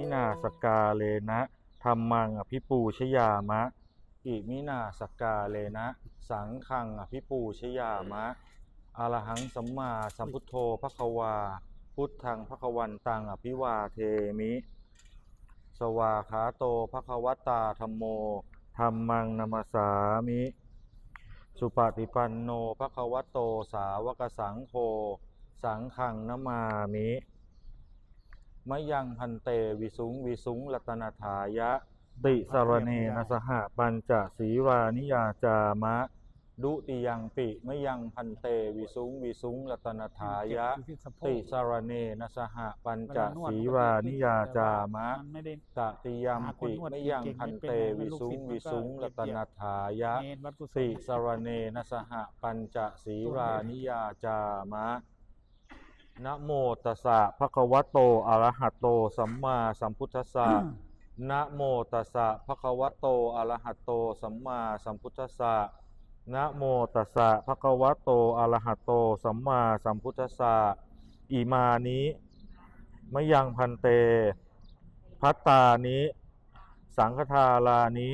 มินาสกาเลนะธรรมังอภิปูชยามะ อิมินาสกาเลนะ สังขังอภิปูชยามะอรหังสัมมาสัมพุทโธภควา พุทธังภควันตังอภิวาเทมิ สวาขาโตภควตาธรรมโมธรรมังนามาสามิ สุปฏิปันโนภควโตสาวกสังโฆสังขังนามามิ มะยังพันเตวิสุงวิสุงรัตนาถายะติสรเนนะสหปัญจศีวานิยาจามะดุติยังปิมะยังพันเตวิสุงวิสุงรัตนาถายะเจ็บอยู่ที่สะโพกติสรเนนะสหปัญจเวลานวดศีวานิยาจามะมันไม่ได้ตติยมปิหาคนนวดมะยังเก่งๆพันไม่เป็นเตไรวิสุงลูกศิษย์มันก็วิสุงเรีรัยบตนัฐายะเนรวัดกุศลติสรเนนะสหปัญจศีรานิยาจามะ นะโมตัสสะภะคะวะโตอะระหะโต สัมมาสัมพุทธัสสะนะโมตัสสะภะคะวะโตอะระหะโต สัมมาสัมพุทธัสสะนะโมตัสสะภะคะวะโตอะระหะโต สัมมาสัมพุทธัสสะอิมานิมะยังพันเต พัตตานิ สังฆทารานิ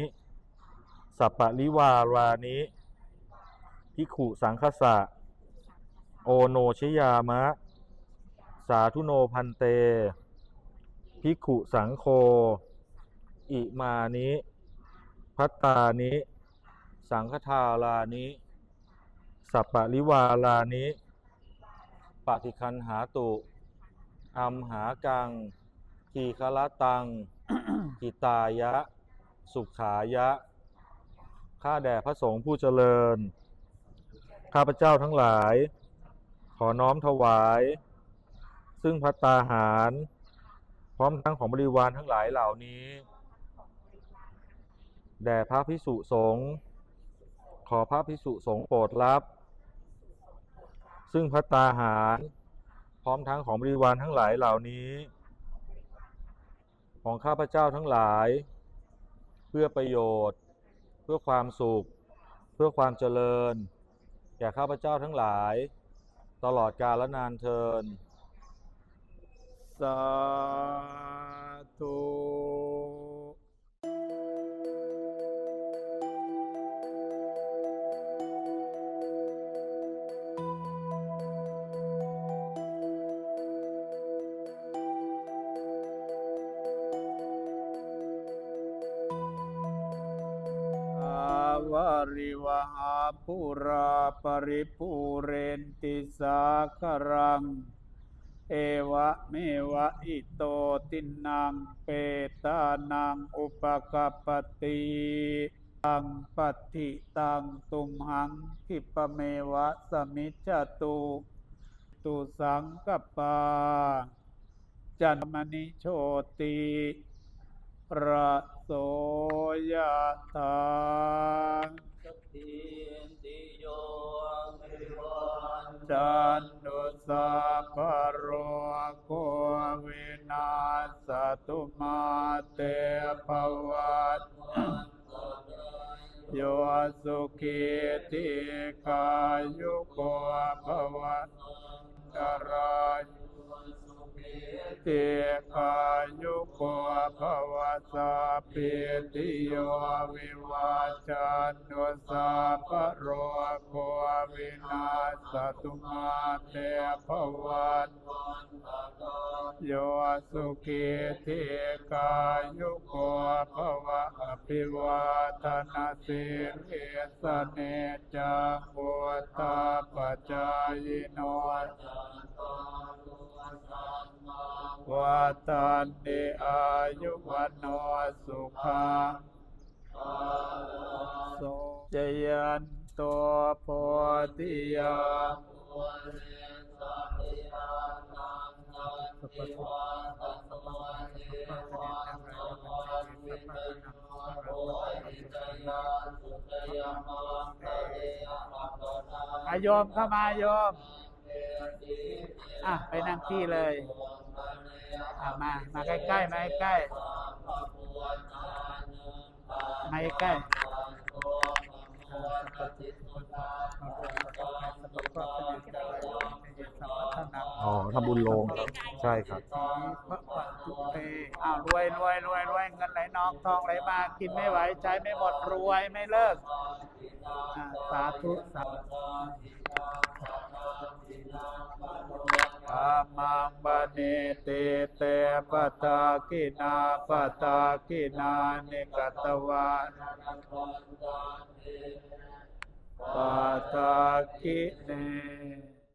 สัปปะริวารานิพิกขุสังคสะ โอโนชยามะ สาธุโนพันเตพิกขุสังโฆอิมานิ พัตตานิ สังฆทารานิ สัปปะริวารานิปฏิคันหาตุ อัมหากัง ทีคละตัง กิตายะ สุขายะ ข้าแด่พระสงฆ์ผู้เจริญ ข้าพเจ้าทั้งหลาย ขอน้อมถวาย ซึ่งพัตตาหาร พร้อมทั้งของบริวารทั้งหลายเหล่านี้ แด่พระพิสุสงฆ์ขอพระพิสุสงฆ์โปรดรับ ซึ่งพัตตาหาร พร้อมทั้งของบริวารทั้งหลายเหล่านี้ ของข้าพเจ้าทั้งหลาย เพื่อประโยชน์ เพื่อความสุข เพื่อความเจริญ แก่ข้าพเจ้าทั้งหลาย ตลอดกาลนานเทิน สาธุอาวาริวหาปุราปริปูเรนติสาครัง เอวะเมวะอิโตตินังเปตานังอุปกปปติตังปัตติตังตุมหังคิปะเมวะสมิจจตุตุสังกปา จันมณิโชติระโสยธาสัพพิติโยวิวันจันตุ สัพพะโรโควินาสตุมาเตภวัตโยสุขีติกายุโกภวัตตรายติกายุโกภวสัพพิติโยวิว จันตุสัพพะโรโควินาสตุมาเตภวัตโยสุขีติกายุโกภวะอภิวาทนาสิริสเนจังวุตาปจายโนวัตันติอายุวันโนสุขัง สุจยันตัวโพธิยาอายมเข้ามาโยม อะ ไปนั่งที่เลย อะ มา มาใกล้ๆ มาใกล้ๆ มาใกล้ๆอ๋อทำบุญโลงใช่ครับสีพระวันตธุเตอ้าวรวยรวยรวยรวยเงินไหลนองทองไหลมากินไม่ไหวใช้ไม่หมดรวยไม่เลิกอ่าสาธุสาธุอา มังบะเนติเตปะตากินาปะตากินานิกตวาปะตากิเน